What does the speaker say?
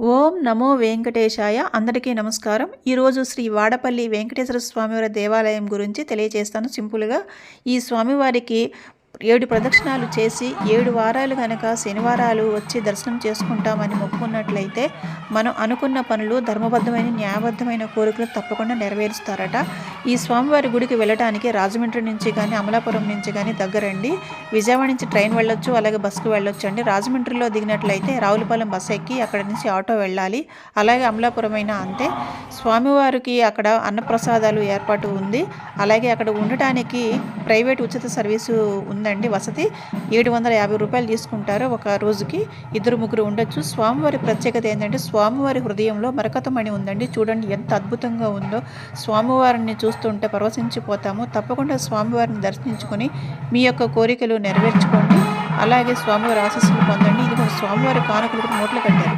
ఓం నమో వెంకటేశాయ. అందరికీ నమస్కారం. ఈరోజు శ్రీ వాడపల్లి వెంకటేశ్వర స్వామివారి దేవాలయం గురించి తెలియజేస్తాను సింపుల్గా. ఈ స్వామివారికి ఏడు ప్రదక్షిణాలు చేసి ఏడు వారాలు కనుక శనివారాలు వచ్చి దర్శనం చేసుకుంటామని మొక్కున్నట్లయితే మనం అనుకున్న పనులు ధర్మబద్ధమైన న్యాయబద్ధమైన కోరికలు తప్పకుండా నెరవేరుస్తారట. ఈ స్వామివారి గుడికి వెళ్ళడానికి రాజమండ్రి నుంచి కానీ అమలాపురం నుంచి కానీ దగ్గరండి. విజయవాడ నుంచి ట్రైన్ వెళ్ళొచ్చు అలాగే బస్సుకు వెళ్ళొచ్చు అండి రాజమండ్రిలో దిగినట్లయితే రావులపాలెం బస్సు ఎక్కి అక్కడ నుంచి ఆటో వెళ్ళాలి. అలాగే అమలాపురం అయినా అంతే. స్వామివారికి అక్కడ అన్నప్రసాదాలు ఏర్పాటు ఉంది. అలాగే అక్కడ ఉండటానికి ప్రైవేట్ ఉచిత సర్వీసు ఉందండి వసతి. ఏడు వందల యాభై రూపాయలు తీసుకుంటారు ఒక రోజుకి. ఇద్దరు ముగ్గురు ఉండొచ్చు. స్వామివారి ప్రత్యేకత ఏంటంటే స్వామివారి హృదయంలో మరకతమణి ఉందండి. చూడండి ఎంత అద్భుతంగా ఉందో. స్వామివారిని చూస్తుంటే పరవశించిపోతాము. తప్పకుండా స్వామివారిని దర్శించుకొని మీ యొక్క కోరికలు నెరవేర్చుకోండి. అలాగే స్వామివారి ఆశస్సులు పొందండి. ఇది స్వామివారి కానుకలు కూడా మూటలు కట్టారు